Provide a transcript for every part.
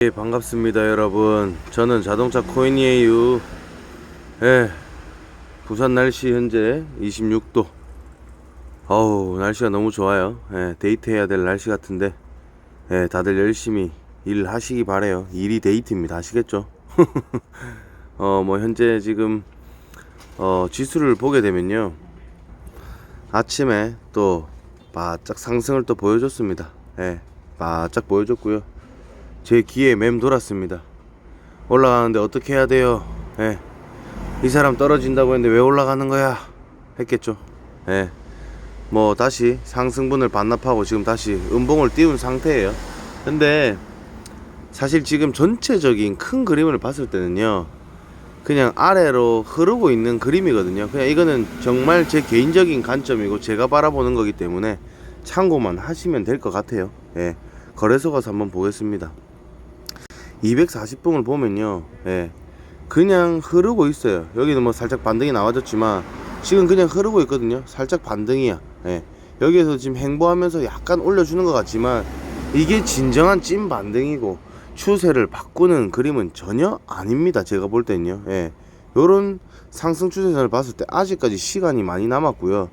예, 반갑습니다, 여러분. 저는 자동차 코인이에요. 예, 부산 날씨 현재 26도. 어우, 날씨가 너무 좋아요. 예, 데이트해야 될 날씨 같은데, 예, 다들 열심히 일하시기 바래요. 일이 데이트입니다. 아시겠죠? 어, 뭐, 현재 지금, 어, 지수를 보게 되면요. 아침에 또, 바짝 상승을 또 보여줬습니다. 예, 바짝 보여줬고요. 제 귀에 맴 돌았습니다. 올라가는데 어떻게 해야 돼요? 예. 이 사람 떨어진다고 했는데 왜 올라가는 거야? 했겠죠. 예. 뭐 다시 상승분을 반납하고 지금 다시 음봉을 띄운 상태예요. 근데 사실 지금 전체적인 큰 그림을 봤을 때는요. 그냥 아래로 흐르고 있는 그림이거든요. 그냥 이거는 정말 제 개인적인 관점이고 제가 바라보는 거기 때문에 참고만 하시면 될 것 같아요. 예. 거래소 가서 한번 보겠습니다. 240봉을 보면요, 예, 그냥 흐르고 있어요. 여기는 뭐 살짝 반등이 나와줬지만 지금 그냥 흐르고 있거든요. 살짝 반등이야. 예, 여기에서 지금 행보하면서 약간 올려주는 것 같지만 이게 진정한 찐 반등이고 추세를 바꾸는 그림은 전혀 아닙니다. 제가 볼 때는요. 예, 요런 상승 추세선을 봤을 때 아직까지 시간이 많이 남았고요.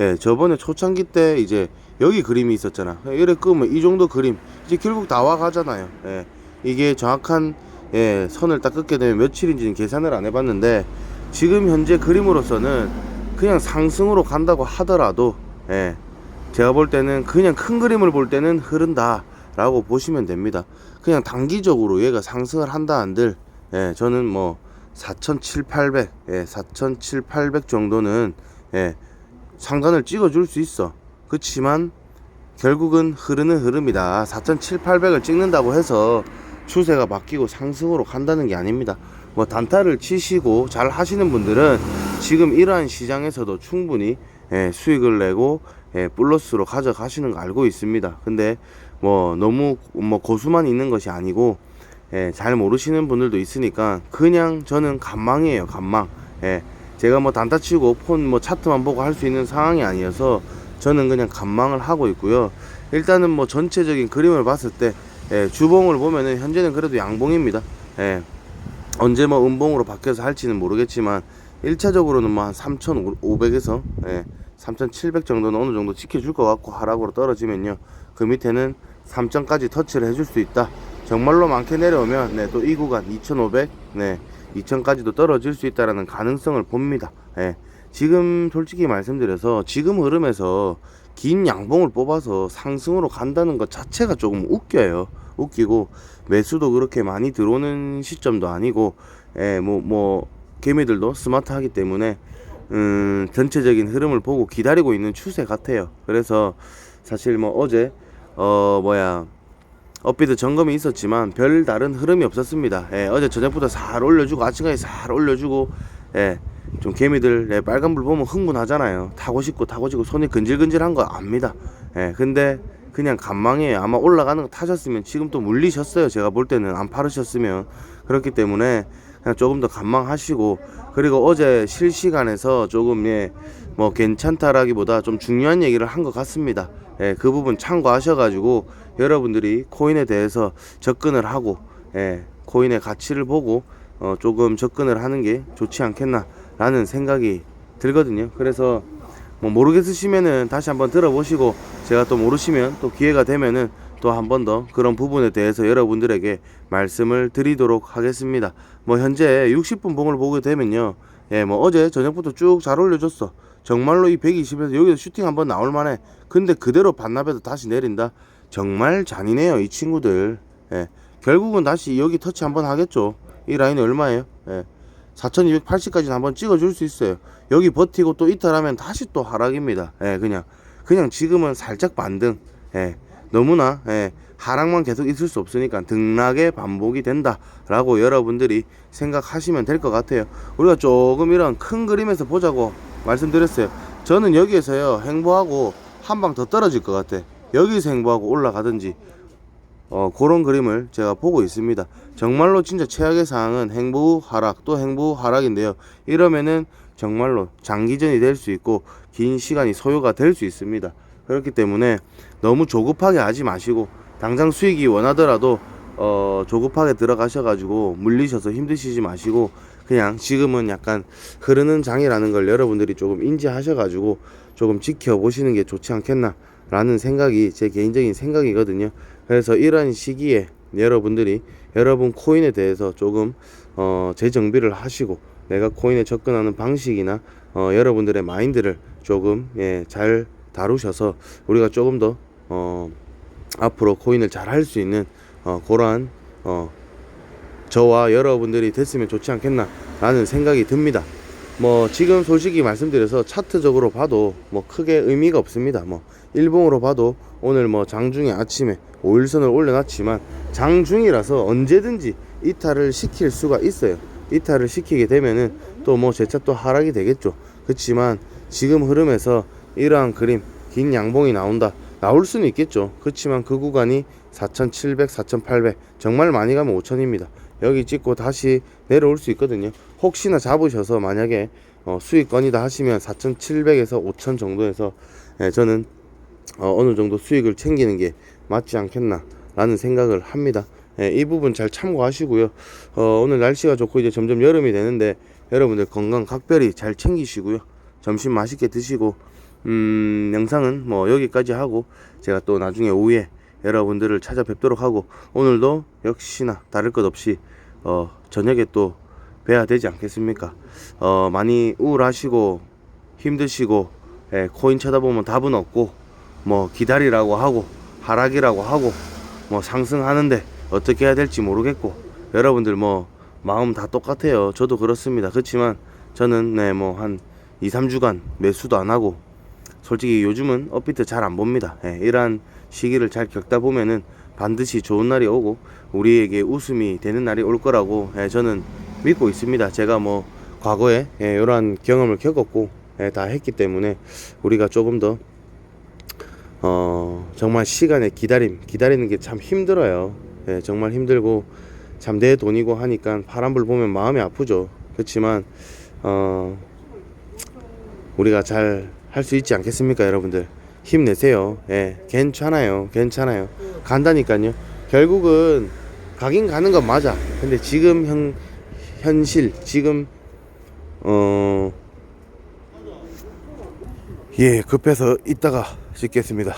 예, 저번에 초창기 때 이제 여기 그림이 있었잖아. 이래 끄면 이 정도 그림 이제 결국 다 와가잖아요. 예. 이게 정확한 예, 선을 딱 긋게 되면 며칠인지는 계산을 안 해봤는데 지금 현재 그림으로서는 그냥 상승으로 간다고 하더라도 예, 제가 볼 때는 그냥 큰 그림을 볼 때는 흐른다 라고 보시면 됩니다. 그냥 단기적으로 얘가 상승을 한다 한들 예, 저는 뭐 4,700, 예, 4,700 정도는 예, 상단을 찍어줄 수 있어. 그렇지만 결국은 흐르는 흐름이다. 4,700을 찍는다고 해서 추세가 바뀌고 상승으로 간다는 게 아닙니다. 뭐 단타를 치시고 잘 하시는 분들은 지금 이러한 시장에서도 충분히 예, 수익을 내고 예, 플러스로 가져가시는 거 알고 있습니다. 근데 뭐 너무 뭐 고수만 있는 것이 아니고 예, 잘 모르시는 분들도 있으니까 그냥 저는 간망이에요. 간망. 예, 제가 뭐 단타 치고 폰 뭐 차트만 보고 할 수 있는 상황이 아니어서 저는 그냥 간망을 하고 있고요. 일단은 뭐 전체적인 그림을 봤을 때 예, 주봉을 보면은 현재는 그래도 양봉입니다. 예, 언제 뭐 음봉으로 바뀌어서 할지는 모르겠지만 1차적으로는 뭐 한 3,500에서 예, 3,700 정도는 어느 정도 지켜줄 것 같고 하락으로 떨어지면요 그 밑에는 3점까지 터치를 해줄 수 있다. 정말로 많게 내려오면 네, 또 이 구간 2,500, 네, 2,000까지도 떨어질 수 있다라는 가능성을 봅니다. 예, 지금 솔직히 말씀드려서 지금 흐름에서 긴 양봉을 뽑아서 상승으로 간다는 것 자체가 조금 웃겨요. 웃기고 매수도 그렇게 많이 들어오는 시점도 아니고, 예, 뭐, 뭐, 개미들도 스마트하기 때문에, 음, 전체적인 흐름을 보고 기다리고 있는 추세 같아요. 그래서 사실 뭐 어제, 어, 뭐야, 업비드 점검이 있었지만 별 다른 흐름이 없었습니다. 예, 어제 저녁부터 살 올려주고 아침까지 살 올려주고, 예, 좀 개미들 예, 빨간불 보면 흥분하잖아요. 타고 싶고 타고 싶고 손이 근질근질한 거 압니다. 예, 근데 그냥 간망이에요. 아마 올라가는 거 타셨으면 지금 또 물리셨어요. 제가 볼 때는 안 팔으셨으면 그렇기 때문에 그냥 조금 더 간망하시고 그리고 어제 실시간에서 조금 예 뭐 괜찮다라기보다 좀 중요한 얘기를 한 것 같습니다. 예, 그 부분 참고하셔가지고 여러분들이 코인에 대해서 접근을 하고 예, 코인의 가치를 보고 어, 조금 접근을 하는 게 좋지 않겠나 라는 생각이 들거든요. 그래서 뭐 모르겠으시면은 다시 한번 들어보시고 제가 또 모르시면 또 기회가 되면은 또 한 번 더 그런 부분에 대해서 여러분들에게 말씀을 드리도록 하겠습니다. 뭐 현재 60분 봉을 보게 되면요. 예, 뭐 어제 저녁부터 쭉 잘 올려줬어. 정말로 이 120에서 여기서 슈팅 한번 나올 만해. 근데 그대로 반납해서 다시 내린다. 정말 잔인해요, 이 친구들. 예. 결국은 다시 여기 터치 한번 하겠죠. 이 라인이 얼마예요? 예. 4280까지는 한번 찍어줄 수 있어요. 여기 버티고 또 이탈하면 다시 또 하락입니다. 예, 그냥. 그냥 지금은 살짝 반등. 예. 너무나, 예. 하락만 계속 있을 수 없으니까 등락의 반복이 된다라고 여러분들이 생각하시면 될 것 같아요. 우리가 조금 이런 큰 그림에서 보자고 말씀드렸어요. 저는 여기에서요, 행보하고 한 방 더 떨어질 것 같아. 여기서 행보하고 올라가든지 어, 그런 그림을 제가 보고 있습니다. 정말로 진짜 최악의 상황은 행보 하락 또 행보 하락인데요. 이러면은 정말로 장기전이 될 수 있고 긴 시간이 소요가 될 수 있습니다. 그렇기 때문에 너무 조급하게 하지 마시고 당장 수익이 원하더라도 어, 조급하게 들어가셔가지고 물리셔서 힘드시지 마시고 그냥 지금은 약간 흐르는 장이라는 걸 여러분들이 조금 인지하셔가지고 조금 지켜보시는 게 좋지 않겠나라는 생각이 제 개인적인 생각이거든요. 그래서 이런 시기에 여러분들이 여러분 코인에 대해서 조금 어, 재정비를 하시고 내가 코인에 접근하는 방식이나 어, 여러분들의 마인드를 조금 예, 잘 다루셔서 우리가 조금 더 어, 앞으로 코인을 잘 할 수 있는 어, 그러한 어, 저와 여러분들이 됐으면 좋지 않겠나 라는 생각이 듭니다. 뭐 지금 솔직히 말씀드려서 차트적으로 봐도 뭐 크게 의미가 없습니다. 뭐 일봉으로 봐도 오늘 뭐 장중에 아침에 5일선을 올려놨지만 장중이라서 언제든지 이탈을 시킬 수가 있어요. 이탈을 시키게 되면은 또뭐 재차 또 하락이 되겠죠. 그렇지만 지금 흐름에서 이러한 그림 긴 양봉이 나온다. 나올 수는 있겠죠. 그렇지만 그 구간이 4,700, 4,800 정말 많이 가면 5,000입니다. 여기 찍고 다시 내려올 수 있거든요. 혹시나 잡으셔서 만약에 어, 수익권이다 하시면 4,700에서 5,000 정도에서 예, 저는 어, 어느 정도 수익을 챙기는 게 맞지 않겠나 라는 생각을 합니다. 예, 이 부분 잘 참고하시고요. 어, 오늘 날씨가 좋고 이제 점점 여름이 되는데 여러분들 건강 각별히 잘 챙기시고요. 점심 맛있게 드시고 음, 영상은 뭐 여기까지 하고 제가 또 나중에 오후에 여러분들을 찾아뵙도록 하고 오늘도 역시나 다를 것 없이 어, 저녁에 또 뵈야 되지 않겠습니까? 어, 많이 우울하시고 힘드시고 예, 코인 쳐다보면 답은 없고 뭐 기다리라고 하고 하락이라고 하고 뭐 상승하는데 어떻게 해야 될지 모르겠고 여러분들 뭐 마음 다 똑같아요. 저도 그렇습니다. 그렇지만 저는 네 뭐 한 2, 3주간 매수도 안 하고 솔직히 요즘은 업비트 잘 안 봅니다. 예, 이러한 시기를 잘 겪다 보면은 반드시 좋은 날이 오고 우리에게 웃음이 되는 날이 올 거라고 예, 저는 믿고 있습니다. 제가 뭐 과거에 예, 이러한 경험을 겪었고 예, 다 했기 때문에 우리가 조금 더 어, 정말 시간의 기다림, 기다리는 게 참 힘들어요. 예, 정말 힘들고 참 내 돈이고 하니까 파란불 보면 마음이 아프죠. 그렇지만 어, 우리가 잘 할 수 있지 않겠습니까, 여러분들? 힘내세요. 예, 괜찮아요. 괜찮아요. 간다니까요. 결국은 가긴 가는 건 맞아. 근데 지금 현, 현실, 지금, 어, 예, 급해서 이따가 짓겠습니다.